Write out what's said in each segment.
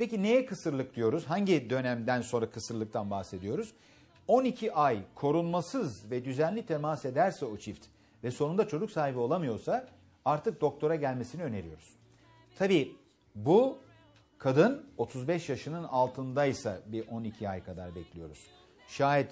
Peki neye kısırlık diyoruz? Hangi dönemden sonra kısırlıktan bahsediyoruz? 12 ay korunmasız ve düzenli temas ederse o çift ve sonunda çocuk sahibi olamıyorsa artık doktora gelmesini öneriyoruz. Tabii bu kadın 35 yaşının altındaysa bir 12 ay kadar bekliyoruz. Şayet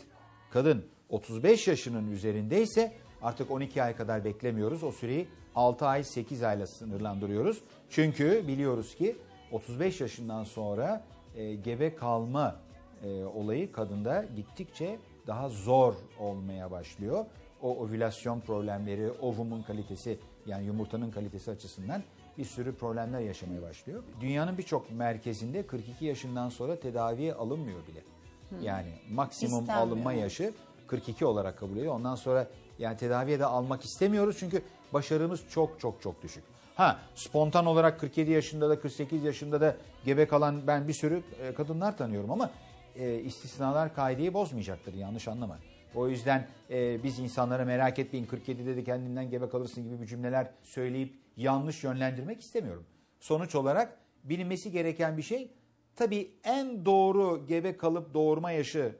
kadın 35 yaşının üzerindeyse artık 12 ay kadar beklemiyoruz. O süreyi 6 ay 8 ayla sınırlandırıyoruz. Çünkü biliyoruz ki 35 yaşından sonra e, gebe kalma e, olayı kadında gittikçe daha zor olmaya başlıyor. O ovülasyon problemleri, ovumun kalitesi yani yumurtanın kalitesi açısından bir sürü problemler yaşamaya başlıyor. Dünyanın birçok merkezinde 42 yaşından sonra tedaviye alınmıyor bile. Yani maksimum İstenmiyor. alınma yaşı 42 olarak kabul ediyor. Ondan sonra yani tedaviye de almak istemiyoruz çünkü başarımız çok çok çok düşük. Ha spontan olarak 47 yaşında da 48 yaşında da gebe kalan ben bir sürü e, kadınlar tanıyorum ama e, istisnalar kaideyi bozmayacaktır yanlış anlama. O yüzden e, biz insanlara merak etmeyin 47'de de kendinden gebe kalırsın gibi bir cümleler söyleyip yanlış yönlendirmek istemiyorum. Sonuç olarak bilinmesi gereken bir şey tabii en doğru gebe kalıp doğurma yaşı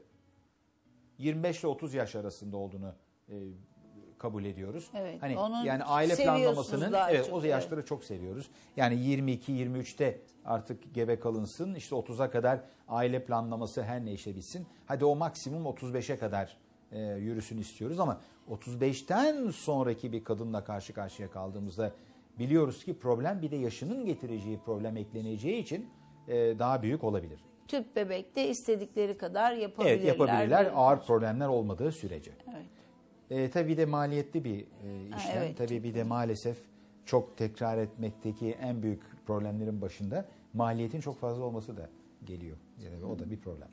25 ile 30 yaş arasında olduğunu e, kabul ediyoruz. Evet, hani onu yani aile planlamasının evet o yaşları çok seviyoruz. Yani 22 23'te artık gebe kalınsın. İşte 30'a kadar aile planlaması her ne işe bitsin. Hadi o maksimum 35'e kadar e, yürüsün istiyoruz ama 35'ten sonraki bir kadınla karşı karşıya kaldığımızda biliyoruz ki problem bir de yaşının getireceği problem ekleneceği için e, daha büyük olabilir. Tüp bebekte istedikleri kadar yapabilirler. Evet yapabilirler ağır problemler olmadığı sürece. Evet. E, tabii de maliyetli bir e, işlem. evet, tabii bir de maalesef çok tekrar etmekteki en büyük problemlerin başında maliyetin çok fazla olması da geliyor. Yani o da bir problem.